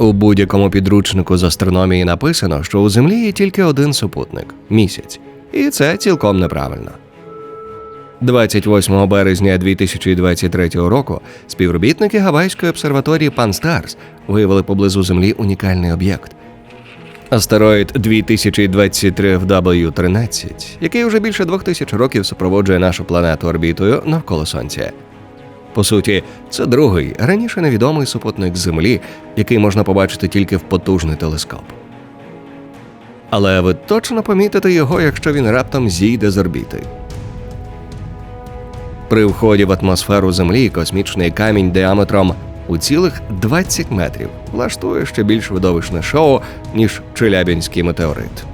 У будь-якому підручнику з астрономії написано, що у Землі є тільки один супутник місяць, і це цілком неправильно. 28 березня 2023 року співробітники Гавайської обсерваторії Пан-Старс виявили поблизу Землі унікальний об'єкт. Астероїд 2023 W13, який вже більше двох тисяч років супроводжує нашу планету орбітою навколо Сонця. По суті, це другий раніше невідомий супутник Землі, який можна побачити тільки в потужний телескоп. Але ви точно помітите його, якщо він раптом зійде з орбіти. При вході в атмосферу Землі космічний камінь діаметром у цілих 20 метрів влаштує ще більш видовищне шоу, ніж Челябінський метеорит.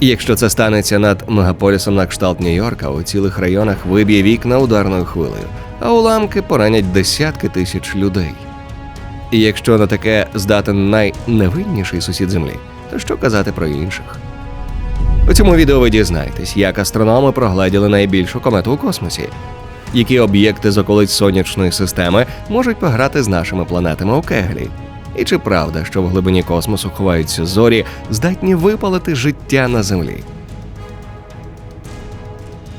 І Якщо це станеться над мегаполісом на кшталт Нью-Йорка, у цілих районах виб'є вікна ударною хвилею, а уламки поранять десятки тисяч людей. І якщо на таке здатен найневинніший сусід Землі, то що казати про інших? У цьому відео ви дізнаєтесь, як астрономи прогледіли найбільшу комету у космосі, які об'єкти з околиць сонячної системи можуть пограти з нашими планетами у Кеглі. І чи правда, що в глибині космосу ховаються зорі, здатні випалити життя на землі?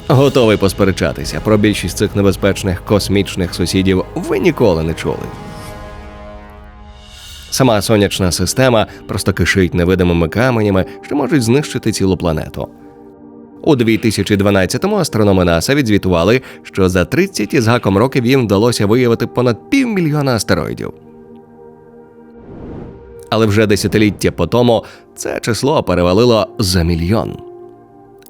Готовий посперечатися про більшість цих небезпечних космічних сусідів ви ніколи не чули. Сама сонячна система просто кишить невидимими каменями, що можуть знищити цілу планету. У 2012-му астрономи НАСА відзвітували, що за 30 із гаком років їм вдалося виявити понад півмільйона астероїдів. Але вже десятиліття по тому це число перевалило за мільйон.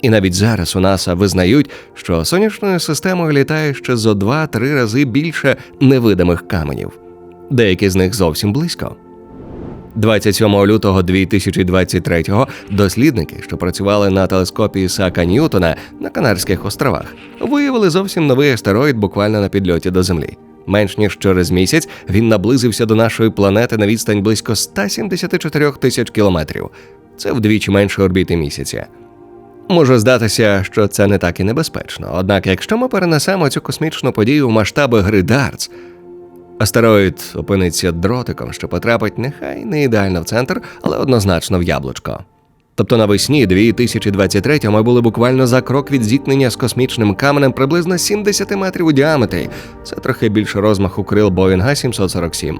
І навіть зараз у НАСА визнають, що сонячною системою літає ще зо 2-3 рази більше невидимих каменів, деякі з них зовсім близько. 27 лютого 2023-го дослідники, що працювали на телескопі Ісака Ньютона на Канарських островах, виявили зовсім новий астероїд буквально на підльоті до Землі. Менш ніж через місяць він наблизився до нашої планети на відстань близько 174 тисяч кілометрів. Це вдвічі менше орбіти місяця. Може здатися, що це не так і небезпечно. Однак, якщо ми перенесемо цю космічну подію в масштаби гри Дартс, Астероїд опиниться дротиком, що потрапить нехай не ідеально в центр, але однозначно в яблучко. Тобто навесні 2023 ми були буквально за крок від зіткнення з космічним каменем приблизно 70 метрів у діаметрі. Це трохи більше розмаху крил Боїнга 747.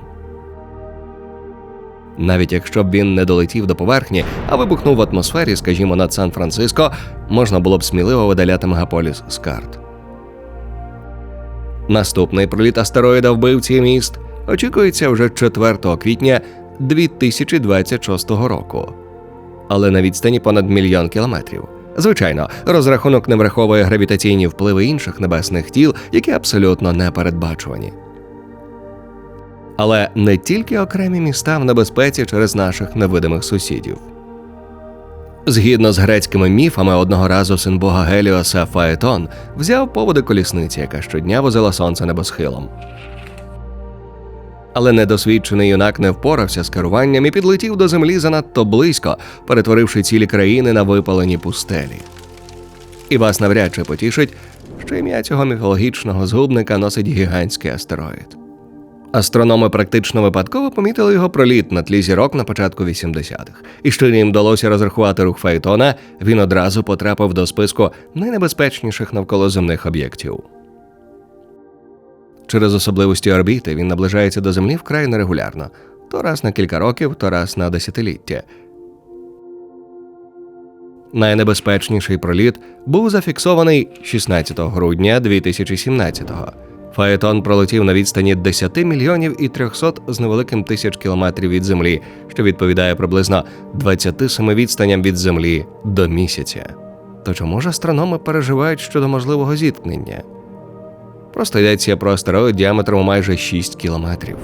Навіть якщо б він не долетів до поверхні, а вибухнув в атмосфері, скажімо, над Сан-Франциско, можна було б сміливо видаляти мегаполіс з карт. Наступний проліт астероїда вбивці міст очікується вже 4 квітня 2026 року, але на відстані понад мільйон кілометрів. Звичайно, розрахунок не враховує гравітаційні впливи інших небесних тіл, які абсолютно не передбачувані. Але не тільки окремі міста в небезпеці через наших невидимих сусідів. Згідно з грецькими міфами, одного разу син бога Геліоса Фаетон взяв поводи колісниці, яка щодня возила сонце небосхилом. Але недосвідчений юнак не впорався з керуванням і підлетів до землі занадто близько, перетворивши цілі країни на випалені пустелі. І вас навряд чи потішить, що ім'я цього міфологічного згубника носить гігантський астероїд. Астрономи практично випадково помітили його проліт на тлі зірок на початку 80-х. І що їм вдалося розрахувати рух Фаетона, він одразу потрапив до списку найнебезпечніших навколоземних об'єктів. Через особливості орбіти він наближається до Землі вкрай нерегулярно то раз на кілька років, то раз на десятиліття. Найнебезпечніший проліт був зафіксований 16 грудня 2017-го. Фаетон пролетів на відстані 10 мільйонів і 300 з невеликим тисяч кілометрів від землі, що відповідає приблизно 27 відстанням від землі до місяця. То чому ж астрономи переживають щодо можливого зіткнення? Просто йдеться про астероїд діаметром майже 6 кілометрів.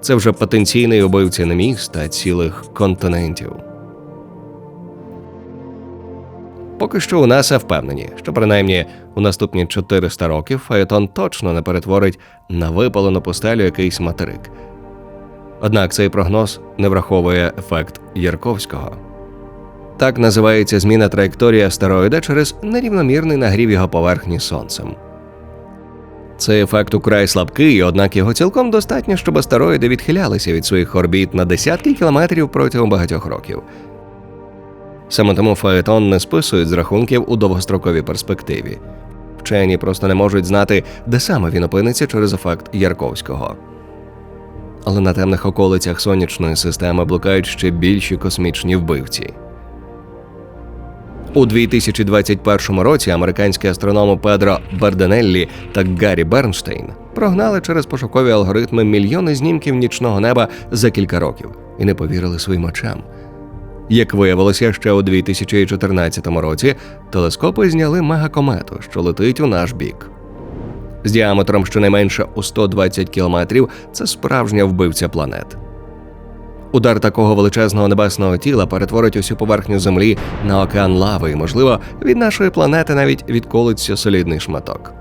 Це вже потенційний убивця не міст та цілих континентів. Поки що у НАСА впевнені, що принаймні у наступні 400 років Фаетон точно не перетворить на випалену пустелю якийсь материк. Однак цей прогноз не враховує ефект Ярковського. Так називається зміна траєкторії астероїда через нерівномірний нагрів його поверхні сонцем. Цей ефект украй слабкий, однак його цілком достатньо, щоб астероїди відхилялися від своїх орбіт на десятки кілометрів протягом багатьох років. Саме тому Фаетон не списують з рахунків у довгостроковій перспективі. Вчені просто не можуть знати, де саме він опиниться через ефект Ярковського. Але на темних околицях сонячної системи блукають ще більші космічні вбивці. У 2021 році американські астрономи Педро Барденеллі та Гаррі Бернштейн прогнали через пошукові алгоритми мільйони знімків нічного неба за кілька років і не повірили своїм очам. Як виявилося, ще у 2014 році телескопи зняли мегакомету, що летить у наш бік. З діаметром щонайменше у 120 кілометрів це справжня вбивця планет. Удар такого величезного небесного тіла перетворить усю поверхню Землі на океан лави, і, можливо, від нашої планети навіть відколиться солідний шматок.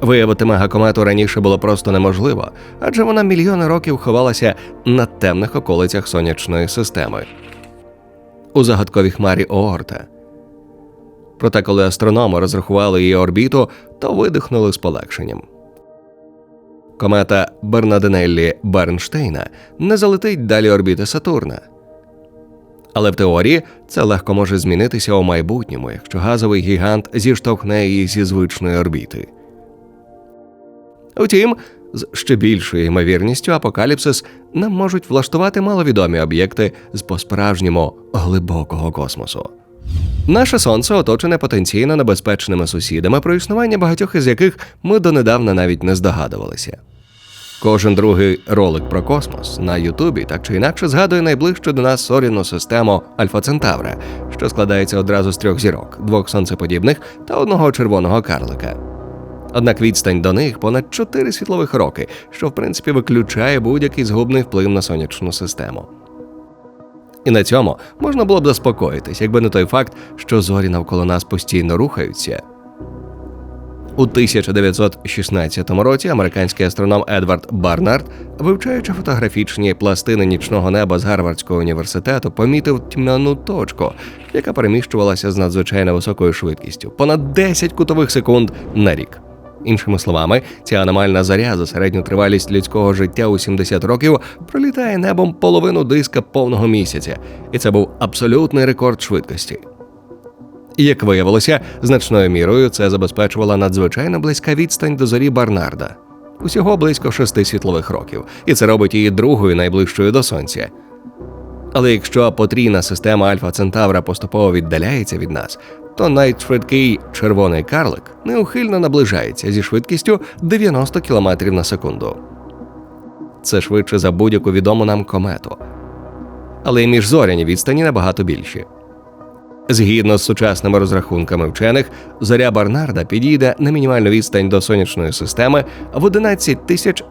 Виявити мегакомету раніше було просто неможливо, адже вона мільйони років ховалася на темних околицях сонячної системи у загадковій хмарі Оорта. Проте, коли астрономи розрахували її орбіту, то видихнули з полегшенням. Комета Бернаденеллі Бернштейна не залетить далі орбіти Сатурна. Але в теорії це легко може змінитися у майбутньому, якщо газовий гігант зіштовхне її зі звичної орбіти. Втім, з ще більшою ймовірністю апокаліпсис нам можуть влаштувати маловідомі об'єкти з по-справжньому глибокого космосу. Наше сонце оточене потенційно небезпечними сусідами, про існування багатьох із яких ми донедавна навіть не здогадувалися. Кожен другий ролик про космос на Ютубі так чи інакше згадує найближчу до нас зоряну систему Альфа Центавра, що складається одразу з трьох зірок, двох сонцеподібних та одного червоного карлика. Однак відстань до них понад 4 світлових роки, що в принципі виключає будь-який згубний вплив на сонячну систему. І на цьому можна було б заспокоїтись, якби не той факт, що зорі навколо нас постійно рухаються. У 1916 році американський астроном Едвард Барнард, вивчаючи фотографічні пластини нічного неба з Гарвардського університету, помітив тьмяну точку, яка переміщувалася з надзвичайно високою швидкістю понад 10 кутових секунд на рік. Іншими словами, ця аномальна заря за середню тривалість людського життя у 70 років пролітає небом половину диска повного місяця, і це був абсолютний рекорд швидкості. І, Як виявилося, значною мірою це забезпечувала надзвичайно близька відстань до зорі Барнарда, усього близько шести світлових років, і це робить її другою найближчою до сонця. Але якщо потрійна система Альфа Центавра поступово віддаляється від нас, то найшвидкий червоний карлик неухильно наближається зі швидкістю 90 км на секунду. Це швидше за будь-яку відому нам комету. Але й міжзоряні відстані набагато більші. Згідно з сучасними розрахунками вчених, зоря Барнарда підійде на мінімальну відстань до сонячної системи в 11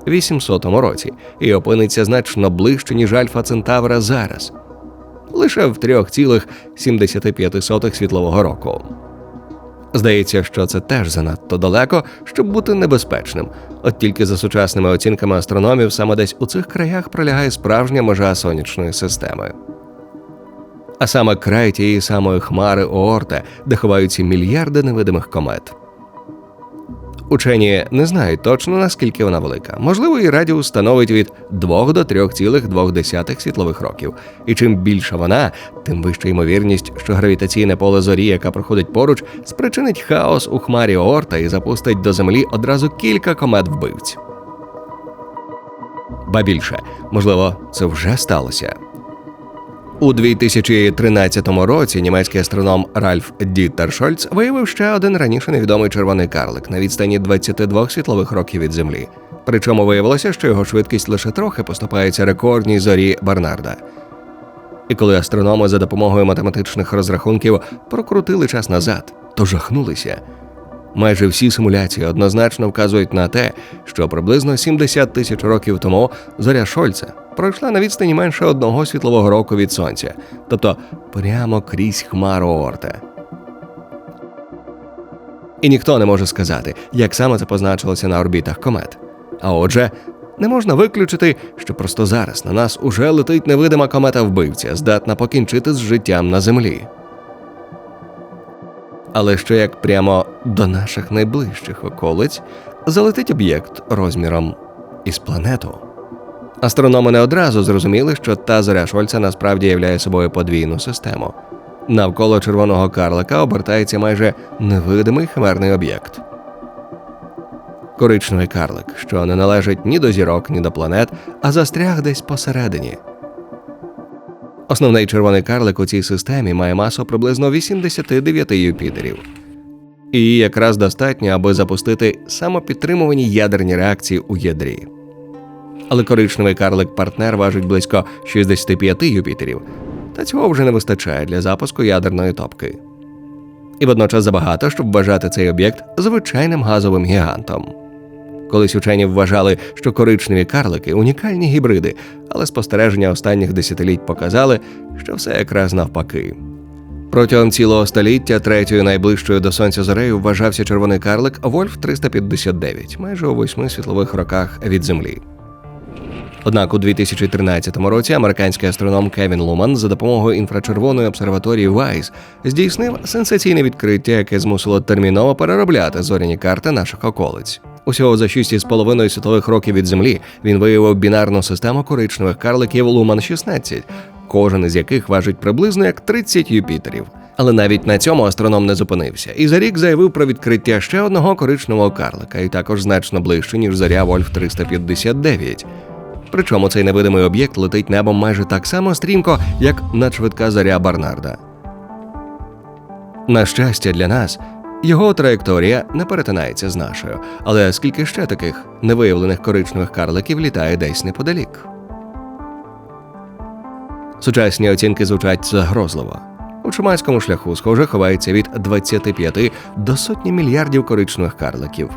800 році і опиниться значно ближче, ніж Альфа Центавра зараз лише в 3,75 світлового року. Здається, що це теж занадто далеко, щоб бути небезпечним. От тільки за сучасними оцінками астрономів саме десь у цих краях пролягає справжня межа сонячної системи. А саме край тієї самої хмари Оорта, де ховаються мільярди невидимих комет. Учені не знають точно наскільки вона велика. Можливо, її радіус становить від 2 до 3,2 світлових років. І чим більша вона, тим вища ймовірність, що гравітаційне поле зорі, яка проходить поруч, спричинить хаос у хмарі Оорта і запустить до землі одразу кілька комет вбивць. Ба більше, можливо, це вже сталося. У 2013 році німецький астроном Ральф Діттер Шольц виявив ще один раніше невідомий червоний карлик на відстані 22 світлових років від Землі. Причому виявилося, що його швидкість лише трохи поступається рекордній зорі Барнарда. І коли астрономи за допомогою математичних розрахунків прокрутили час назад, то жахнулися. Майже всі симуляції однозначно вказують на те, що приблизно 70 тисяч років тому зоря Шольца пройшла на відстані менше одного світлового року від сонця, тобто прямо крізь хмару Орта. І ніхто не може сказати, як саме це позначилося на орбітах комет. А отже, не можна виключити, що просто зараз на нас уже летить невидима комета вбивця, здатна покінчити з життям на землі. Але що як прямо до наших найближчих околиць залетить об'єкт розміром із планету. Астрономи не одразу зрозуміли, що та зоря Шольца насправді являє собою подвійну систему. Навколо червоного карлика обертається майже невидимий химерний об'єкт. Коричневий карлик, що не належить ні до зірок, ні до планет, а застряг десь посередині. Основний червоний карлик у цій системі має масу приблизно 89 Юпітерів. І її якраз достатньо, аби запустити самопідтримувані ядерні реакції у ядрі. Але коричневий карлик партнер важить близько 65 Юпітерів, та цього вже не вистачає для запуску ядерної топки. І водночас забагато, щоб вважати цей об'єкт звичайним газовим гігантом. Колись учені вважали, що коричневі карлики унікальні гібриди, але спостереження останніх десятиліть показали, що все якраз навпаки. Протягом цілого століття третьою найближчою до сонця зорею вважався червоний карлик Вольф 359, майже у восьми світлових роках від Землі. Однак у 2013 році американський астроном Кевін Луман за допомогою інфрачервоної обсерваторії Вайс здійснив сенсаційне відкриття, яке змусило терміново переробляти зоряні карти наших околиць. Усього за 6,5 світлових років від землі він виявив бінарну систему коричневих карликів Луман 16, кожен із яких важить приблизно як 30 Юпітерів. Але навіть на цьому астроном не зупинився і за рік заявив про відкриття ще одного коричневого карлика, і також значно ближче, ніж заря Вольф 359. Причому цей невидимий об'єкт летить небом майже так само стрімко, як надшвидка заря Барнарда. На щастя для нас, його траєкторія не перетинається з нашою, але скільки ще таких невиявлених коричневих карликів літає десь неподалік. Сучасні оцінки звучать загрозливо. У чумацькому шляху, схоже, ховається від 25 до сотні мільярдів коричневих карликів.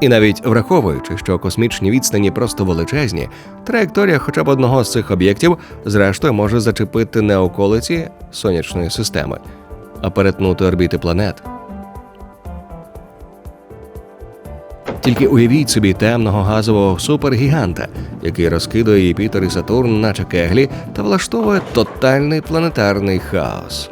І навіть враховуючи, що космічні відстані просто величезні, траєкторія хоча б одного з цих об'єктів, зрештою, може зачепити не околиці сонячної системи, а перетнути орбіти планет. Тільки уявіть собі темного газового супергіганта, який розкидує Юпітер і Сатурн, наче кеглі, та влаштовує тотальний планетарний хаос.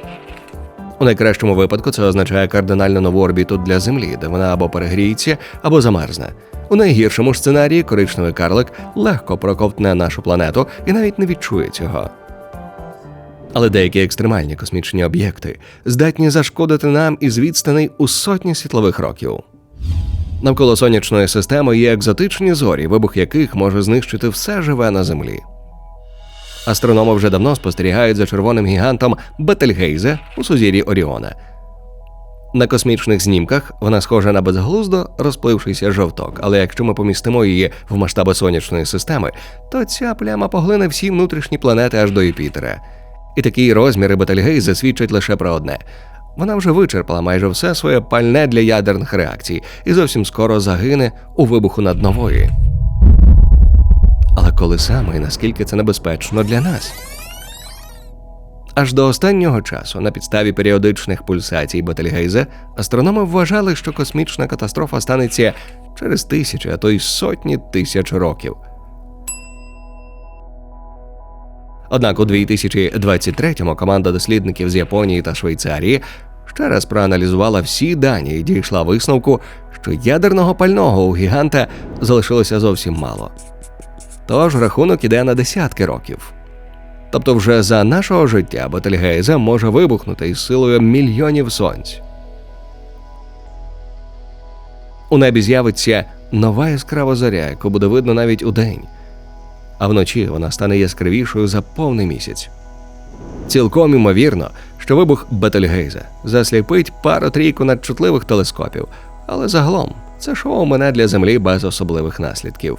У найкращому випадку це означає кардинально нову орбіту для Землі, де вона або перегріється, або замерзне. У найгіршому сценарії коричневий карлик легко проковтне нашу планету і навіть не відчує цього. Але деякі екстремальні космічні об'єкти здатні зашкодити нам із відстаней у сотні світлових років. Навколо сонячної системи є екзотичні зорі, вибух яких може знищити все живе на землі. Астрономи вже давно спостерігають за червоним гігантом Бетельгейзе у сузір'ї Оріона. На космічних знімках вона схожа на безглуздо розплившийся жовток, але якщо ми помістимо її в масштаби сонячної системи, то ця пляма поглине всі внутрішні планети аж до Юпітера. І такі розміри Бетельгейзе свідчать лише про одне. Вона вже вичерпала майже все своє пальне для ядерних реакцій і зовсім скоро загине у вибуху над нової. Але коли саме і наскільки це небезпечно для нас? Аж до останнього часу, на підставі періодичних пульсацій Бетельгейзе, астрономи вважали, що космічна катастрофа станеться через тисячі, а то й сотні тисяч років. Однак у 2023-му команда дослідників з Японії та Швейцарії ще раз проаналізувала всі дані і дійшла висновку, що ядерного пального у гіганта залишилося зовсім мало. Тож рахунок іде на десятки років. Тобто, вже за нашого життя Бетельгейзе може вибухнути із силою мільйонів сонць. У небі з'явиться нова яскрава зоря, яку буде видно навіть у день, а вночі вона стане яскравішою за повний місяць. Цілком імовірно, що вибух Бетельгейза засліпить пару трійку надчутливих телескопів, але загалом це шоу мене для землі без особливих наслідків.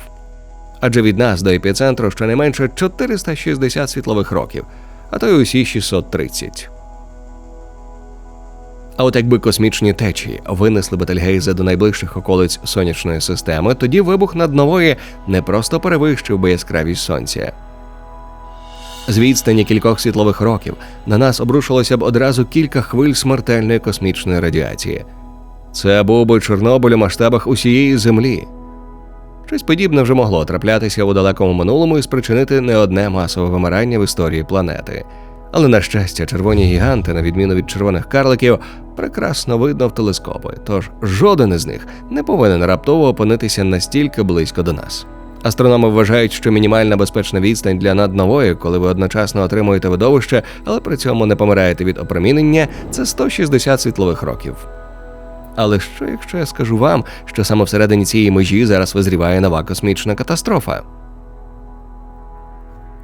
Адже від нас до епіцентру щонайменше 460 світлових років, а то й усі 630. А от якби космічні течії винесли Бетельгейза до найближчих околиць сонячної системи, тоді вибух над нової не просто перевищив би яскравість сонця. З відстані кількох світлових років на нас обрушилося б одразу кілька хвиль смертельної космічної радіації. Це був би Чорнобиль у масштабах усієї Землі. Щось подібне вже могло траплятися у далекому минулому і спричинити не одне масове вимирання в історії планети. Але на щастя, червоні гіганти, на відміну від червоних карликів, прекрасно видно в телескопи, тож жоден із них не повинен раптово опинитися настільки близько до нас. Астрономи вважають, що мінімальна безпечна відстань для наднової, коли ви одночасно отримуєте видовище, але при цьому не помираєте від опромінення, це 160 світлових років. Але що, якщо я скажу вам, що саме всередині цієї межі зараз визріває нова космічна катастрофа?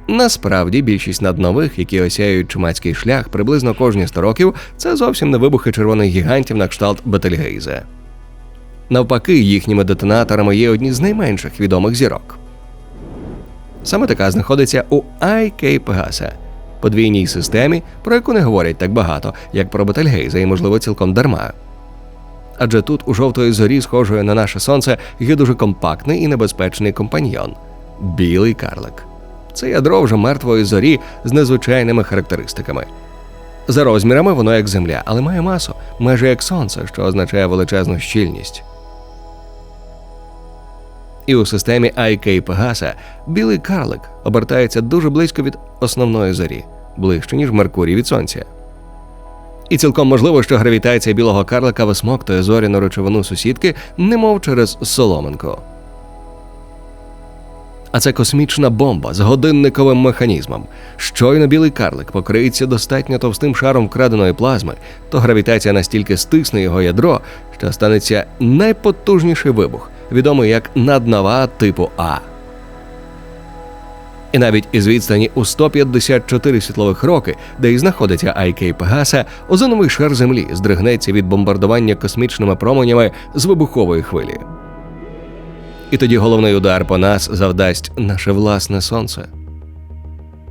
Насправді більшість наднових, які осяють чумацький шлях приблизно кожні 100 років, це зовсім не вибухи червоних гігантів на кшталт Бетельгейзе. Навпаки, їхніми детонаторами є одні з найменших відомих зірок. Саме така знаходиться у IK Пегаса, подвійній системі, про яку не говорять так багато, як про Бетельгейза, і, можливо, цілком дарма. Адже тут, у жовтої зорі, схожої на наше сонце, є дуже компактний і небезпечний компаньйон білий карлик. Це ядро вже мертвої зорі з незвичайними характеристиками. За розмірами воно як земля, але має масу, майже як сонце, що означає величезну щільність. І у системі IK Пегаса білий карлик обертається дуже близько від основної зорі, ближче, ніж Меркурій від сонця. І цілком можливо, що гравітація білого карлика висмоктує зоряну речовину сусідки, немов через соломинку. А це космічна бомба з годинниковим механізмом. Щойно білий карлик покриється достатньо товстим шаром вкраденої плазми, то гравітація настільки стисне його ядро, що станеться найпотужніший вибух, відомий як наднова типу А. І навіть із відстані у 154 світлових роки, де і знаходиться IK Пегаса, озоновий шар Землі здригнеться від бомбардування космічними променями з вибухової хвилі. І тоді головний удар по нас завдасть наше власне сонце.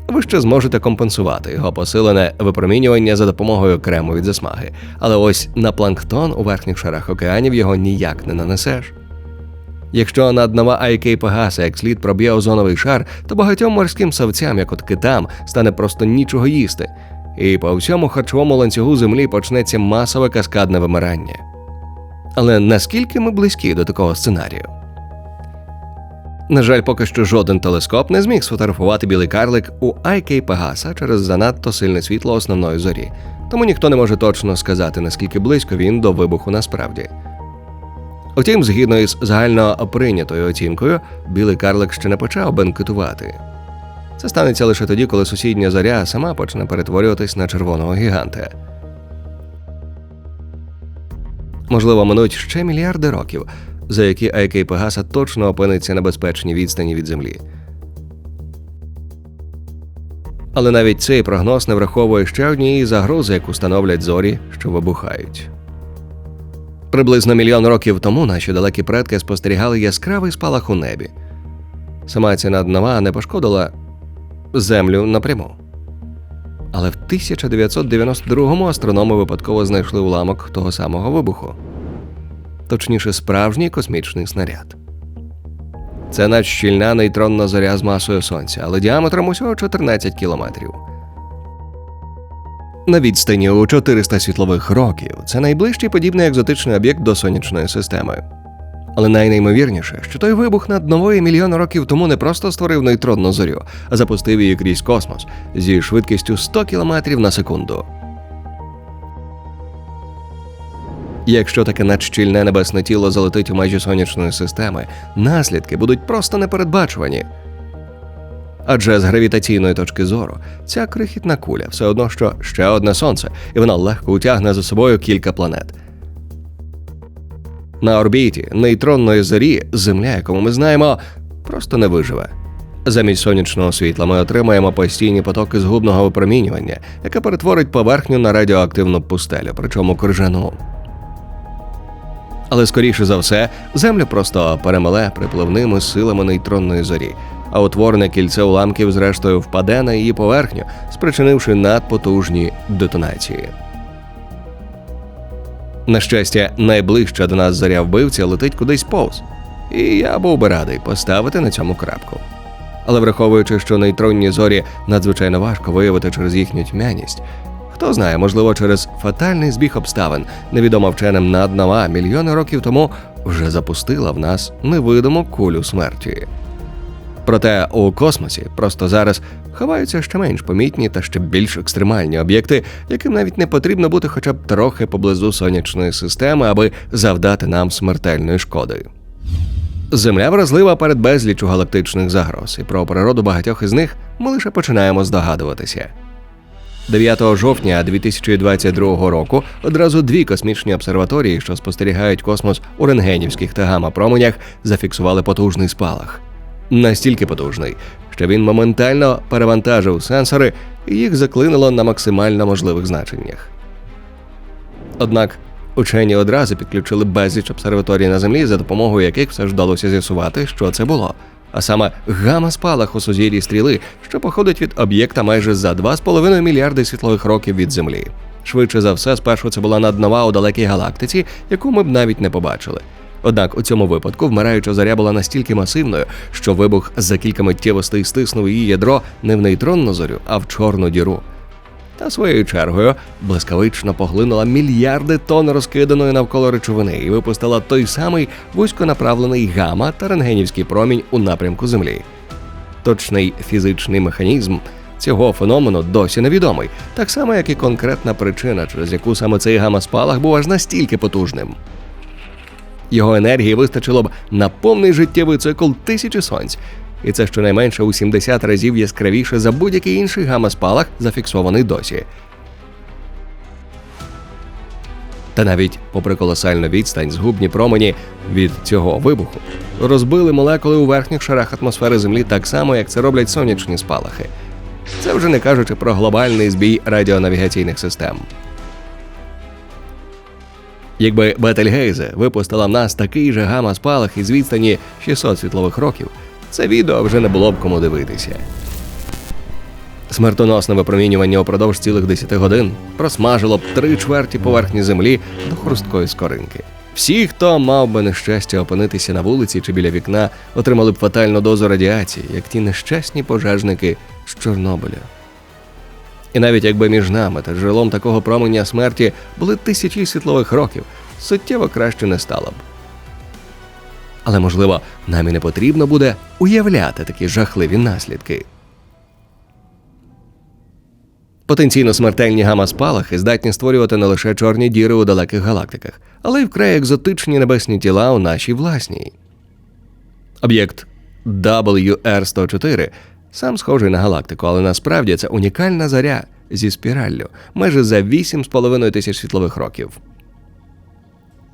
Ви ще зможете компенсувати його посилене випромінювання за допомогою крему від засмаги, але ось на планктон у верхніх шарах океанів його ніяк не нанесеш. Якщо наднова IK Пегаса як слід проб'є озоновий шар, то багатьом морським савцям, як от китам, стане просто нічого їсти, і по всьому харчовому ланцюгу землі почнеться масове каскадне вимирання. Але наскільки ми близькі до такого сценарію? На жаль, поки що жоден телескоп не зміг сфотографувати білий карлик у IK Пегаса через занадто сильне світло основної зорі, тому ніхто не може точно сказати, наскільки близько він до вибуху насправді. Утім, згідно із загально прийнятою оцінкою, білий карлик ще не почав бенкетувати. Це станеться лише тоді, коли сусідня зоря сама почне перетворюватись на червоного гіганта. Можливо, минуть ще мільярди років, за які IK Пегаса точно опиниться на безпечній відстані від Землі. Але навіть цей прогноз не враховує ще однієї загрози, яку становлять зорі, що вибухають. Приблизно мільйон років тому наші далекі предки спостерігали яскравий спалах у небі. Сама ця наднова не пошкодила землю напряму. Але в 1992-му астрономи випадково знайшли уламок того самого вибуху, точніше, справжній космічний снаряд. Це надщільна нейтронна зоря з масою сонця, але діаметром усього 14 кілометрів. На відстані у 400 світлових років це найближчий подібний екзотичний об'єкт до сонячної системи. Але найнеймовірніше, що той вибух над нової мільйон років тому не просто створив нейтронну зорю, а запустив її крізь космос зі швидкістю 100 км на секунду. Якщо таке надщільне небесне тіло залетить у межі сонячної системи, наслідки будуть просто непередбачувані. Адже з гравітаційної точки зору ця крихітна куля все одно, що ще одне сонце, і вона легко утягне за собою кілька планет. На орбіті нейтронної зорі Земля, якому ми знаємо, просто не виживе. Замість сонячного світла ми отримаємо постійні потоки згубного випромінювання, яке перетворить поверхню на радіоактивну пустелю, причому крижану. Але скоріше за все, Землю просто перемеле припливними силами нейтронної зорі, а утворене кільце уламків зрештою впаде на її поверхню, спричинивши надпотужні детонації. На щастя, найближча до нас зоря вбивця летить кудись повз, і я був би радий поставити на цьому крапку. Але враховуючи, що нейтронні зорі надзвичайно важко виявити через їхню тьмяність, хто знає, можливо, через фатальний збіг обставин, невідома вченим наднова мільйони років тому вже запустила в нас невидиму кулю смерті. Проте у космосі просто зараз ховаються ще менш помітні та ще більш екстремальні об'єкти, яким навіть не потрібно бути хоча б трохи поблизу сонячної системи, аби завдати нам смертельної шкоди. Земля вразлива перед безлічу галактичних загроз, і про природу багатьох із них ми лише починаємо здогадуватися. 9 жовтня 2022 року одразу дві космічні обсерваторії, що спостерігають космос у рентгенівських та гамма-променях, зафіксували потужний спалах. Настільки потужний, що він моментально перевантажив сенсори і їх заклинило на максимально можливих значеннях. Однак учені одразу підключили безліч обсерваторій на землі, за допомогою яких все ж вдалося з'ясувати, що це було. А саме гама-спалах у сузір'ї стріли, що походить від об'єкта майже за 2,5 мільярди світлових років від Землі. Швидше за все, спершу це була наднова у далекій галактиці, яку ми б навіть не побачили. Однак у цьому випадку вмираюча заря була настільки масивною, що вибух за кілька миттєвостей стиснув її ядро не в нейтронну зорю, а в чорну діру. Та своєю чергою блискавично поглинула мільярди тонн розкиданої навколо речовини і випустила той самий вузьконаправлений гама та рентгенівський промінь у напрямку Землі. Точний фізичний механізм цього феномену досі невідомий, так само як і конкретна причина, через яку саме цей гамма-спалах був аж настільки потужним. Його енергії вистачило б на повний життєвий цикл тисячі сонць, і це щонайменше у 70 разів яскравіше за будь-який інший гамма-спалах, зафіксований досі. Та навіть попри колосальну відстань, згубні промені від цього вибуху розбили молекули у верхніх шарах атмосфери Землі так само, як це роблять сонячні спалахи. Це вже не кажучи про глобальний збій радіонавігаційних систем. Якби Бетельгейзе випустила в нас такий же гамма-спалах із відстані 600 світлових років, це відео вже не було б кому дивитися. Смертоносне випромінювання упродовж цілих 10 годин просмажило б три чверті поверхні землі до хрусткої скоринки. Всі, хто мав би нещастя опинитися на вулиці чи біля вікна, отримали б фатальну дозу радіації, як ті нещасні пожежники з Чорнобиля. І навіть якби між нами та джерелом такого променя смерті були тисячі світлових років, суттєво краще не стало б. Але, можливо, нам і не потрібно буде уявляти такі жахливі наслідки. Потенційно смертельні гамма-спалахи здатні створювати не лише чорні діри у далеких галактиках, але й вкрай екзотичні небесні тіла у нашій власній. Об'єкт WR-104 сам схожий на галактику, але насправді це унікальна заря зі спіраллю майже за 8,5 тисяч світлових років.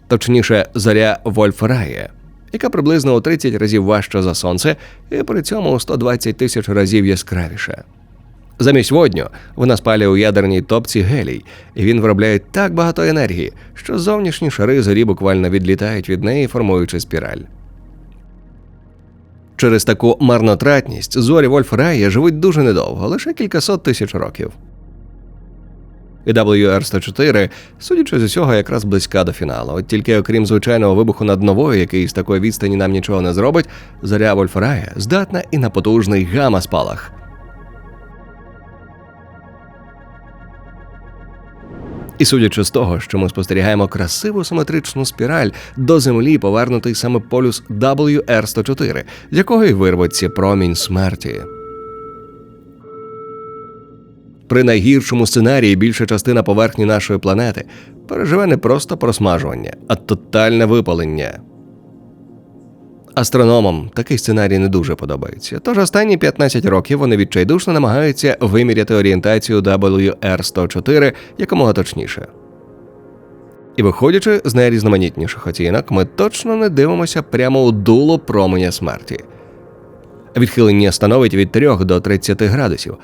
Точніше, заря Вольфрая, яка приблизно у 30 разів важча за сонце, і при цьому у 120 тисяч разів яскравіша. Замість водню вона спалює у ядерній топці гелій, і він виробляє так багато енергії, що зовнішні шари зорі буквально відлітають від неї, формуючи спіраль. Через таку марнотратність зорі Вольфрая живуть дуже недовго, лише кількасот тисяч років. І WR-104, судячи з усього, якраз близька до фіналу. От тільки окрім звичайного вибуху над новою, який з такої відстані нам нічого не зробить, зоря Вольфрая здатна і на потужний гамма-спалах. І судячи з того, що ми спостерігаємо красиву симетричну спіраль до землі, повернутий саме полюс WR-104, з якого й вирветься промінь смерті. При найгіршому сценарії більша частина поверхні нашої планети переживе не просто просмажування, а тотальне випалення. Астрономам такий сценарій не дуже подобається. Тож останні 15 років вони відчайдушно намагаються виміряти орієнтацію WR-104 якомога точніше. І виходячи з найрізноманітніших оцінок, ми точно не дивимося прямо у дуло променя смерті. Відхилення становить від 3 до 30 градусів.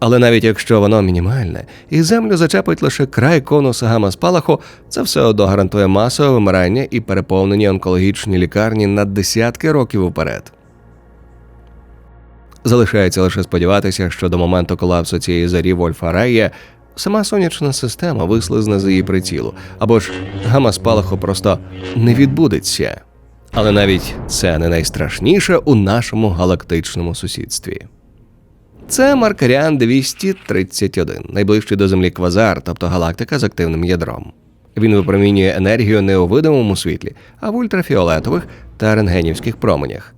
Але навіть якщо воно мінімальне, і землю зачепить лише край конуса гамма-спалаху, це все одно гарантує масове вимирання і переповнені онкологічні лікарні на десятки років уперед. Залишається лише сподіватися, що до моменту колапсу цієї зарі Вольфа Рая сама сонячна система вислизне з її прицілу, або ж гамма-спалаху просто не відбудеться. Але навіть це не найстрашніше у нашому галактичному сусідстві. Це Маркаріан 231, найближчий до Землі квазар, тобто галактика з активним ядром. Він випромінює енергію не у видимому світлі, а в ультрафіолетових та рентгенівських променях.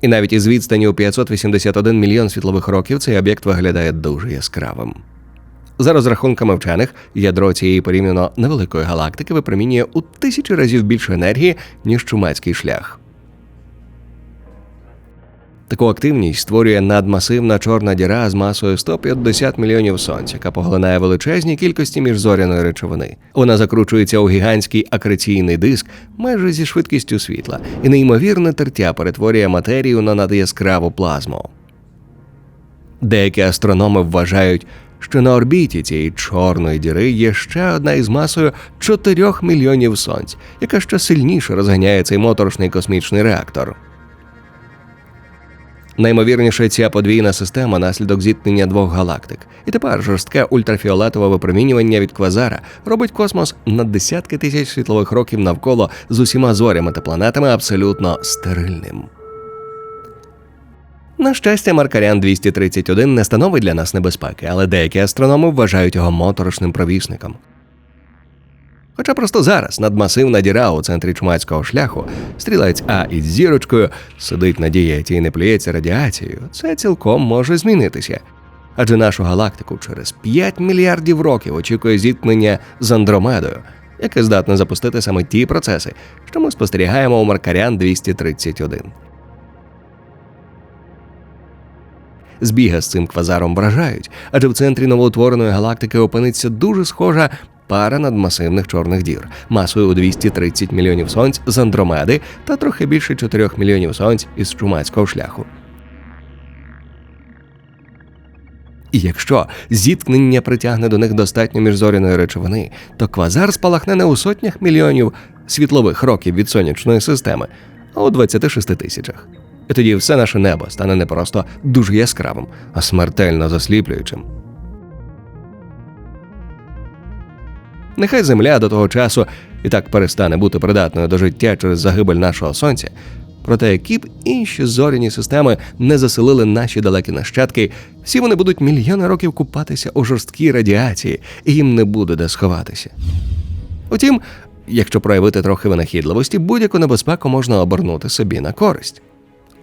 І навіть із відстані у 581 мільйон світлових років цей об'єкт виглядає дуже яскравим. За розрахунками вчених, ядро цієї порівняно невеликої галактики випромінює у тисячі разів більше енергії, ніж чумацький шлях. Таку активність створює надмасивна чорна діра з масою 150 мільйонів сонць, яка поглинає величезні кількості міжзоряної речовини. Вона закручується у гігантський акреційний диск майже зі швидкістю світла, і неймовірне тертя перетворює матерію на надяскраву плазму. Деякі астрономи вважають, що на орбіті цієї чорної діри є ще одна із масою 4 мільйонів сонць, яка ще сильніше розганяє цей моторошний космічний реактор. Наймовірніше, ця подвійна система наслідок зіткнення двох галактик. І тепер жорстке ультрафіолетове випромінювання від квазара робить космос на десятки тисяч світлових років навколо з усіма зорями та планетами абсолютно стерильним. На щастя, Маркарян 231 не становить для нас небезпеки, але деякі астрономи вважають його моторошним провісником. Хоча просто зараз надмасивна діра у центрі чумацького шляху, стрілець А із зірочкою сидить на дієті і не плюється радіацією, це цілком може змінитися. Адже нашу галактику через 5 мільярдів років очікує зіткнення з Андромедою, яке здатне запустити саме ті процеси, що ми спостерігаємо у Маркарян 231. Збіги з цим квазаром вражають, адже в центрі новоутвореної галактики опиниться дуже схожа пара надмасивних чорних дір масою у 230 мільйонів сонць з Андромеди та трохи більше 4 мільйонів сонць із чумацького шляху. І якщо зіткнення притягне до них достатньо міжзоряної речовини, то квазар спалахне не у сотнях мільйонів світлових років від сонячної системи, а у 26 тисячах. І тоді все наше небо стане не просто дуже яскравим, а смертельно засліплюючим. Нехай Земля до того часу і так перестане бути придатною до життя через загибель нашого сонця. Проте, які б інші зоряні системи не заселили наші далекі нащадки, всі вони будуть мільйони років купатися у жорсткій радіації, і їм не буде де сховатися. Утім, якщо проявити трохи винахідливості, будь-яку небезпеку можна обернути собі на користь.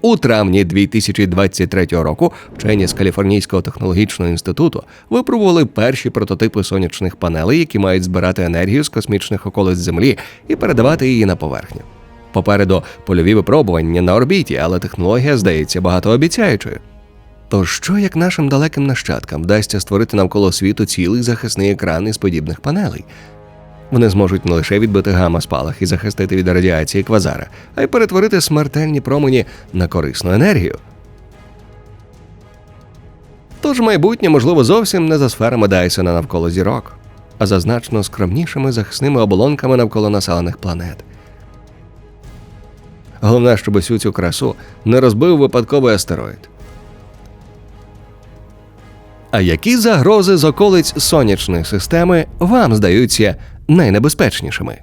У травні 2023 року вчені з Каліфорнійського технологічного інституту випробували перші прототипи сонячних панелей, які мають збирати енергію з космічних околиць Землі і передавати її на поверхню. Попереду польові випробування на орбіті, але технологія здається багатообіцяючою. То що як нашим далеким нащадкам вдасться створити навколо світу цілий захисний екран із подібних панелей? Вони зможуть не лише відбити гамма-спалах і захистити від радіації квазара, а й перетворити смертельні промені на корисну енергію. Тож майбутнє, можливо, зовсім не за сферами Дайсона навколо зірок, а за значно скромнішими захисними оболонками навколо населених планет. Головне, щоб усю цю красу не розбив випадковий астероїд. А які загрози з околиць сонячної системи вам здаються найнебезпечнішими?